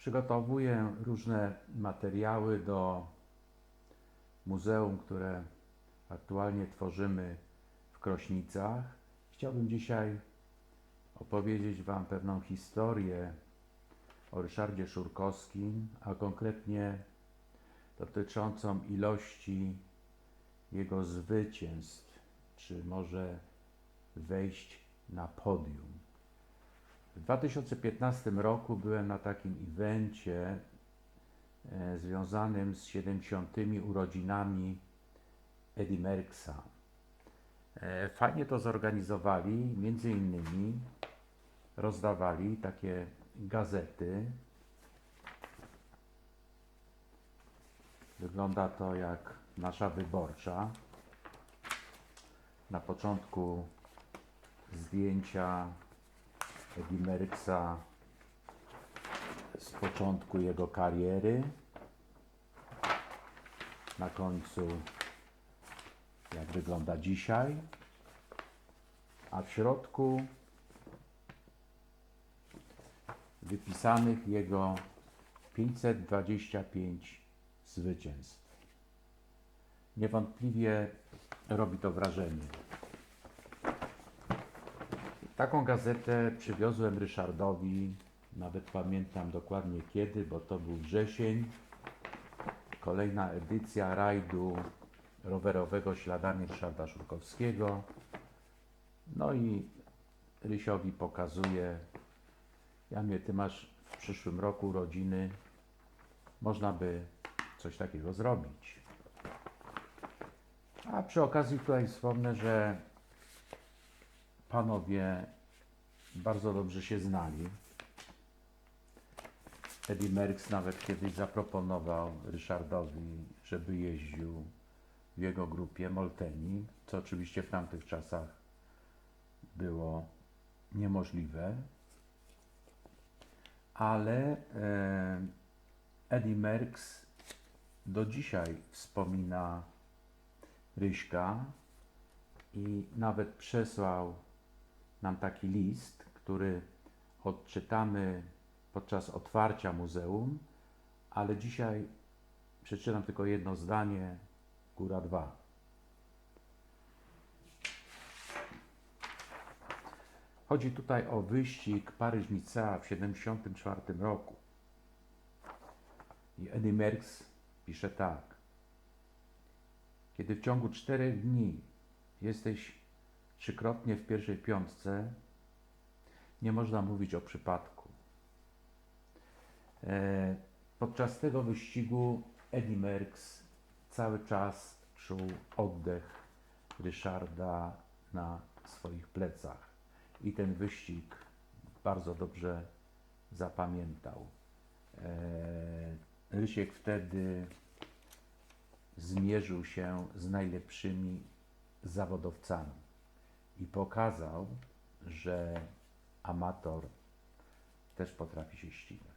Przygotowuję różne materiały do muzeum, które aktualnie tworzymy w Krośnicach. Chciałbym dzisiaj opowiedzieć Wam pewną historię o Ryszardzie Szurkowskim, a konkretnie dotyczącą ilości jego zwycięstw, czy może wejść na podium. W 2015 roku byłem na takim evencie e, związanym z 70. urodzinami Eddie Merckxa. E, fajnie to zorganizowali, między innymi rozdawali takie gazety. Wygląda to jak nasza wyborcza. Na początku zdjęcia Eddie Merckxa z początku jego kariery. Na końcu jak wygląda dzisiaj. A w środku wypisanych jego 525 zwycięstw. Niewątpliwie robi to wrażenie. Taką gazetę przywiozłem Ryszardowi, nawet pamiętam dokładnie kiedy, bo to był wrzesień. Kolejna edycja rajdu rowerowego śladami Ryszarda Szurkowskiego. No i Rysiowi pokazuje, Jamie, ty masz w przyszłym roku urodziny, można by coś takiego zrobić. A przy okazji tutaj wspomnę, że panowie bardzo dobrze się znali. Eddie Merckx nawet kiedyś zaproponował Ryszardowi, żeby jeździł w jego grupie Molteni, co oczywiście w tamtych czasach było niemożliwe. Ale e, Eddie Merckx do dzisiaj wspomina Ryśka i nawet przesłał nam taki list, który odczytamy podczas otwarcia muzeum, ale dzisiaj przeczytam tylko jedno zdanie, góra dwa. Chodzi tutaj o wyścig Paryż-Nicea w 1974 roku. I Eddie Merckx pisze tak. Kiedy w ciągu czterech dni jesteś trzykrotnie w pierwszej piątce, nie można mówić o przypadku. E, Podczas tego wyścigu Eddie Merckx cały czas czuł oddech Ryszarda na swoich plecach i ten wyścig bardzo dobrze zapamiętał. E, Rysiek wtedy zmierzył się z najlepszymi zawodowcami i pokazał, że amator też potrafi się ścigać.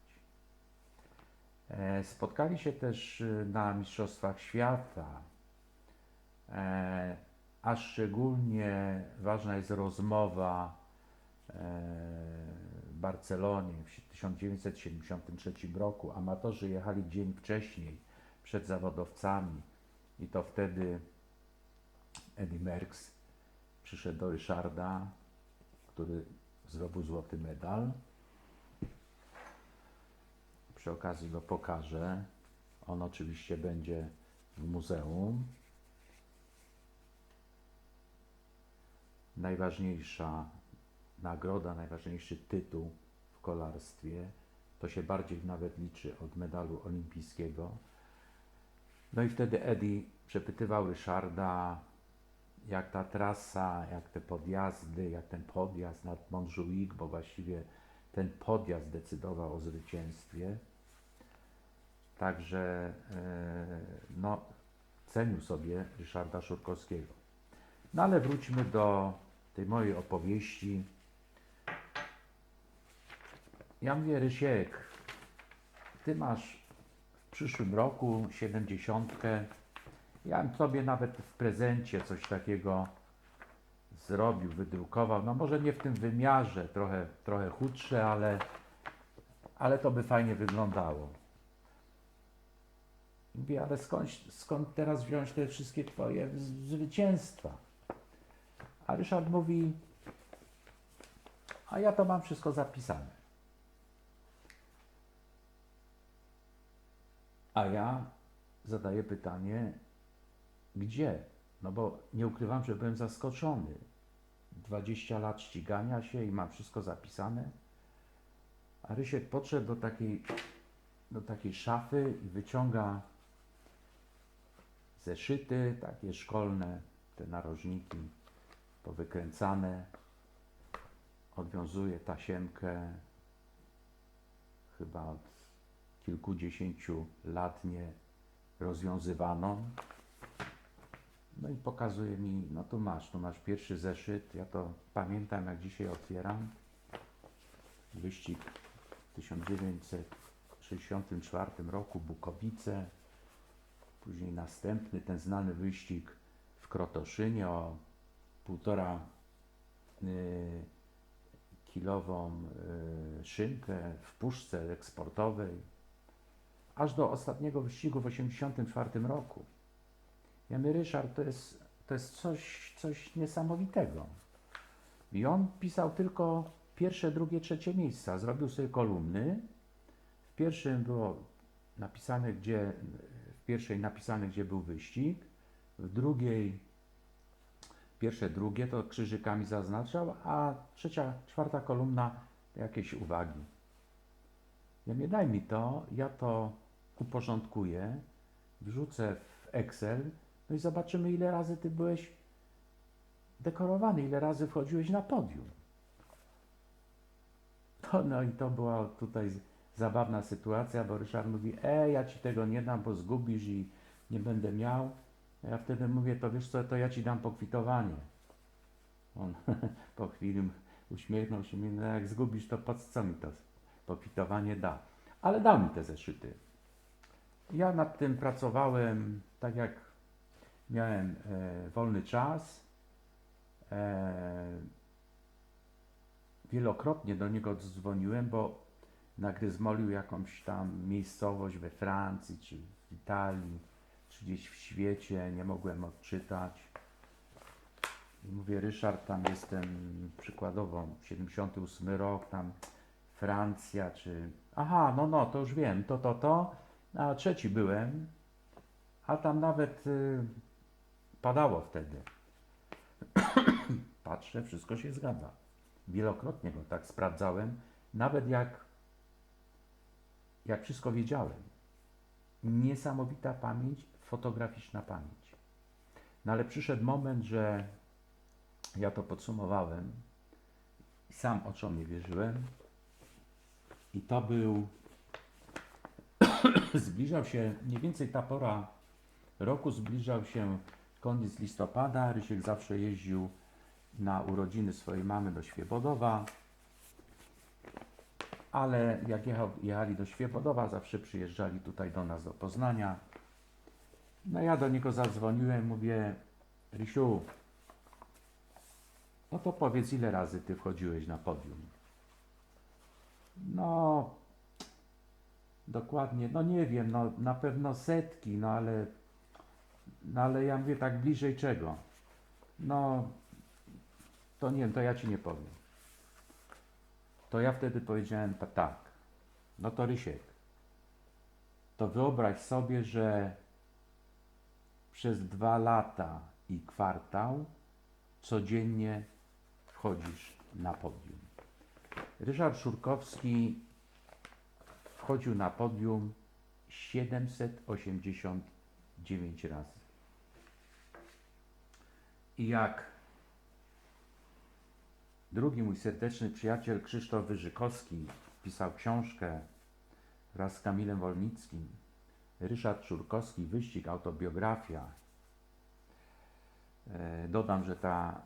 E, Spotkali się też y, na Mistrzostwach Świata, e, a szczególnie ważna jest rozmowa e, w Barcelonie w 1973 roku. Amatorzy jechali dzień wcześniej przed zawodowcami i to wtedy Eddie Merckx przyszedł do Ryszarda, który zdobył złoty medal. Przy okazji go pokażę. On oczywiście będzie w muzeum. Najważniejsza nagroda, najważniejszy tytuł w kolarstwie. To się bardziej nawet liczy od medalu olimpijskiego. No i wtedy Eddie przepytywał Ryszarda, jak ta trasa, jak te podjazdy, jak ten podjazd nad Montjuic, bo właściwie ten podjazd decydował o zwycięstwie. Także e, no, cenił sobie Ryszarda Szurkowskiego. No ale wróćmy do tej mojej opowieści. Ja mówię, Rysiek, ty masz w przyszłym roku 70. Ja bym tobie nawet w prezencie coś takiego zrobił, wydrukował. No może nie w tym wymiarze, trochę, trochę chudsze, ale ale to by fajnie wyglądało. Mówię, ale skąd, skąd teraz wziąć te wszystkie twoje zwycięstwa? A Ryszard mówi, a ja to mam wszystko zapisane. A ja zadaję pytanie, gdzie? No bo nie ukrywam, że byłem zaskoczony. 20 lat ścigania się i mam wszystko zapisane. A Rysiek podszedł do takiej, do takiej szafy i wyciąga zeszyty, takie szkolne, te narożniki powykręcane. Odwiązuje tasiemkę, chyba od kilkudziesięciu lat nie rozwiązywaną. No i pokazuje mi, no tu masz, tu masz pierwszy zeszyt. Ja to pamiętam, jak dzisiaj otwieram. Wyścig w 1964 roku, Bukowice. Później następny, ten znany wyścig w Krotoszynie o półtora y, kilową y, szynkę w puszce eksportowej. Aż do ostatniego wyścigu w 1984 roku. Ja mówię, Ryszard, to jest, to jest coś, coś niesamowitego. I on pisał tylko pierwsze, drugie, trzecie miejsca. Zrobił sobie kolumny. W pierwszym było napisane, gdzie, w pierwszej napisane, gdzie był wyścig. W drugiej, pierwsze, drugie to krzyżykami zaznaczał, a trzecia, czwarta kolumna jakieś uwagi. Ja mówię, daj mi to, ja to uporządkuję, wrzucę w Excel, no i zobaczymy, ile razy ty byłeś dekorowany, ile razy wchodziłeś na podium. To, no i to była tutaj zabawna sytuacja, bo Ryszard mówi, e, ja ci tego nie dam, bo zgubisz i nie będę miał. Ja wtedy mówię, to wiesz co, to ja ci dam pokwitowanie. On po chwili uśmiechnął się mi, no jak zgubisz, to po co mi to pokwitowanie da? Ale dał mi te zeszyty. Ja nad tym pracowałem, tak jak miałem e, wolny czas. E, wielokrotnie do niego dzwoniłem, bo nagryzmolił jakąś tam miejscowość we Francji, czy w Italii, czy gdzieś w świecie, nie mogłem odczytać. I mówię, Ryszard, tam jestem przykładowo 78 rok, tam Francja, czy... Aha, no, no, to już wiem, to, to, to. A trzeci byłem, a tam nawet y, padało wtedy. Patrzę, wszystko się zgadza. Wielokrotnie go tak sprawdzałem, nawet jak, jak wszystko wiedziałem. Niesamowita pamięć, fotograficzna pamięć. No ale przyszedł moment, że ja to podsumowałem i sam oczom nie wierzyłem. I to był zbliżał się, mniej więcej ta pora roku zbliżał się koniec listopada. Rysiek zawsze jeździł na urodziny swojej mamy do Świebodowa, ale jak jechał, jechali do Świebodowa, zawsze przyjeżdżali tutaj do nas do Poznania. No ja do niego zadzwoniłem, mówię, Rysiu, no to powiedz, ile razy ty wchodziłeś na podium? No, Dokładnie, no nie wiem, no na pewno setki, no ale, no ale ja mówię tak bliżej czego? No, to nie to ja ci nie powiem. To ja wtedy powiedziałem ta, tak, no to Rysiek, to wyobraź sobie, że przez dwa lata i kwartał codziennie wchodzisz na podium. Ryszard Szurkowski wchodził na podium 789 razy. I jak? Drugi mój serdeczny przyjaciel Krzysztof Wyżykowski pisał książkę wraz z Kamilem Wolnickim, Ryszard Szurkowski, Wyścig, autobiografia. E, Dodam, że ta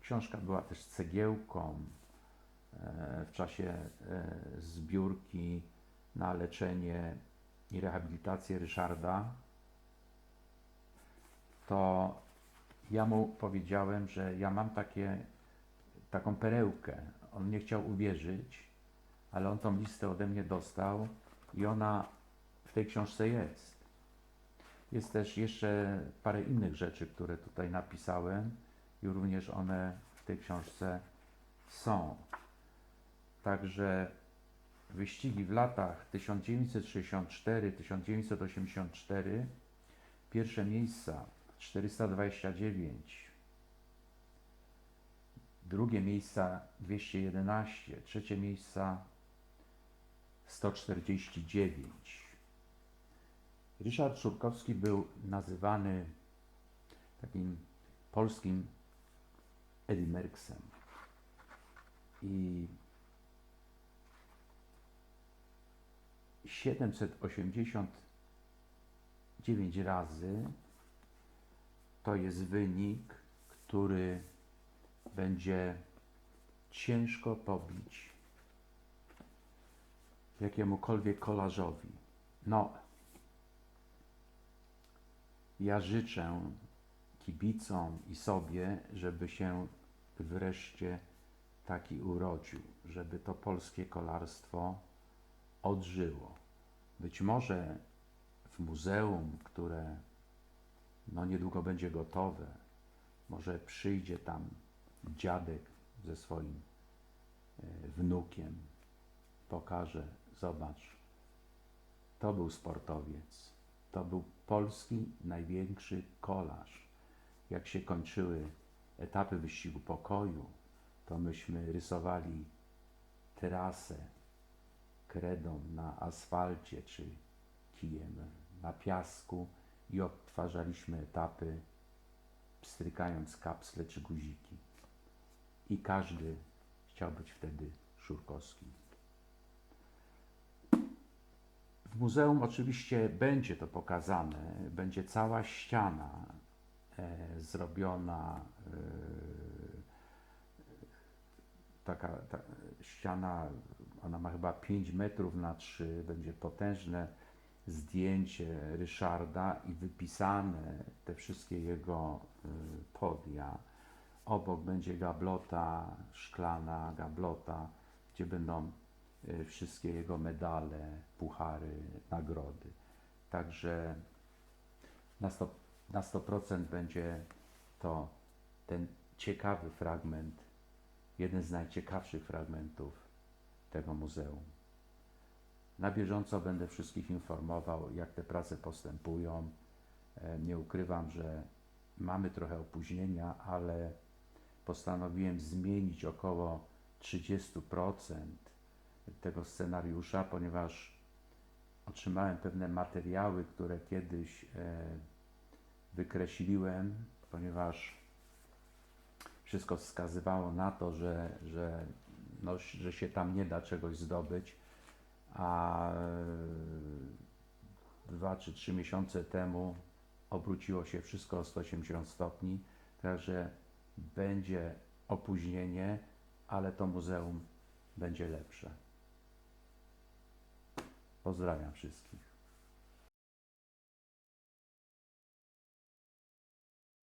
książka była też cegiełką e, w czasie e, zbiórki na leczenie i rehabilitację Ryszarda, to ja mu powiedziałem, że ja mam takie, taką perełkę. On nie chciał uwierzyć, ale on tą listę ode mnie dostał i ona w tej książce jest. Jest też jeszcze parę innych rzeczy, które tutaj napisałem i również one w tej książce są. Także wyścigi w latach 1964-1984, pierwsze miejsca 429, drugie miejsca 211, trzecie miejsca 149. Ryszard Szurkowski był nazywany takim polskim Eddie Mercksem. I 789 razy to jest wynik, który będzie ciężko pobić jakiemukolwiek kolarzowi. No, ja życzę kibicom i sobie, żeby się wreszcie taki urodził, żeby to polskie kolarstwo odżyło. Być może w muzeum, które no niedługo będzie gotowe, może przyjdzie tam dziadek ze swoim e, wnukiem, pokaże, zobacz, to był sportowiec, to był polski największy kolarz. Jak się kończyły etapy wyścigu pokoju, to myśmy rysowali trasę kredą na asfalcie czy kijem na piasku i odtwarzaliśmy etapy, strykając kapsle czy guziki. I każdy chciał być wtedy Szurkowski. W muzeum oczywiście będzie to pokazane, będzie cała ściana e, zrobiona, e, taka ta, ściana, ona ma chyba 5 metrów na 3, będzie potężne zdjęcie Ryszarda i wypisane te wszystkie jego y, podia. Obok będzie gablota szklana, gablota, gdzie będą y, wszystkie jego medale, puchary, nagrody. Także na 100%, na 100% będzie to ten ciekawy fragment, jeden z najciekawszych fragmentów tego muzeum. Na bieżąco będę wszystkich informował, jak te prace postępują. E, Nie ukrywam, że mamy trochę opóźnienia, ale postanowiłem zmienić około 30% tego scenariusza, ponieważ otrzymałem pewne materiały, które kiedyś e, wykreśliłem, ponieważ wszystko wskazywało na to, że, że, no, że się tam nie da czegoś zdobyć a dwa czy trzy miesiące temu obróciło się wszystko o 180 stopni, także będzie opóźnienie, ale to muzeum będzie lepsze. Pozdrawiam wszystkich.